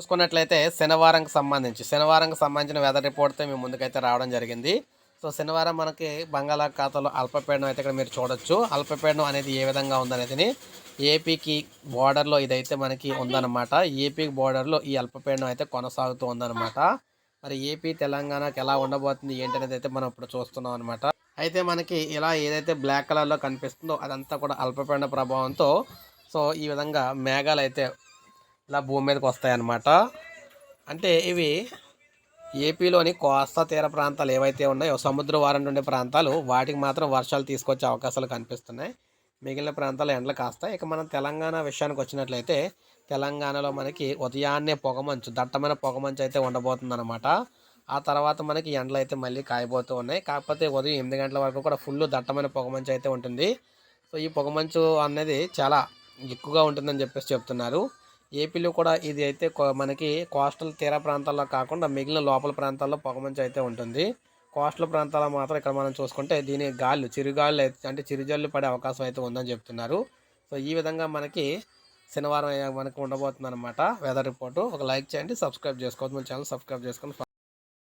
చూసుకున్నట్లయితే శనివారంకి సంబంధించి శనివారంకి సంబంధించిన వెదర్ రిపోర్ట్తో మేము ముందుకైతే రావడం జరిగింది. సో శనివారం మనకి బంగాళాఖాతంలో అల్పపీడనం అయితే ఇక్కడ మీరు చూడొచ్చు. అల్పపీడనం అనేది ఏ విధంగా ఉందనేది ఏపీకి బోర్డర్లో ఇదైతే మనకి ఉందన్నమాట. ఏపీ బోర్డర్లో ఈ అల్పపీడనం అయితే కొనసాగుతూ ఉందన్నమాట. మరి ఏపీ తెలంగాణకి ఎలా ఉండబోతుంది ఏంటనేది అయితే మనం ఇప్పుడు చూస్తున్నాం అనమాట అయితే మనకి ఇలా ఏదైతే బ్లాక్ కలర్లో కనిపిస్తుందో అదంతా కూడా అల్పపీడన ప్రభావంతో సో ఈ విధంగా మేఘాలు అయితే ఇలా భూమి మీదకి వస్తాయన్నమాట. అంటే ఇవి ఏపీలోని కోస్తా తీర ప్రాంతాలు ఏవైతే ఉన్నాయో సముద్ర వారం ఉండే ప్రాంతాలు వాటికి మాత్రం వర్షాలు తీసుకొచ్చే అవకాశాలు కనిపిస్తున్నాయి. మిగిలిన ప్రాంతాలు ఎండలు కాస్తాయి. ఇక మనం తెలంగాణ విషయానికి వచ్చినట్లయితే తెలంగాణలో మనకి ఉదయాన్నే పొగమంచు దట్టమైన పొగమంచు అయితే ఉండబోతుందన్నమాట. ఆ తర్వాత మనకి ఎండలు అయితే మళ్ళీ కాయబోతూ ఉన్నాయి. కాకపోతే ఉదయం ఎనిమిది గంటల వరకు కూడా ఫుల్ దట్టమైన పొగమంచు అయితే ఉంటుంది. సో ఈ పొగమంచు అనేది చాలా ఎక్కువగా ఉంటుందని చెప్పేసి చెప్తున్నారు. ఏపీలో కూడా ఇది అయితే మనకి కోస్టల్ తీర ప్రాంతాల్లో కాకుండా మిగిలిన లోపల ప్రాంతాల్లో పొగమంచు అయితే ఉంటుంది. కోస్టల్ ప్రాంతాల్లో మాత్రం ఇక్కడ మనం చూసుకుంటే దీని గాళ్ళు చిరుగాళ్ళు అయితే అంటే చిరుజల్లు పడే అవకాశం అయితే ఉందని చెప్తున్నారు. సో ఈ విధంగా మనకి శనివారం మనకి ఉండబోతుంది అనమాట వెదర్ రిపోర్టు ఒక లైక్ చేయండి సబ్స్క్రైబ్ చేసుకోవద్దు. మన ఛానల్ సబ్స్క్రైబ్ చేసుకొని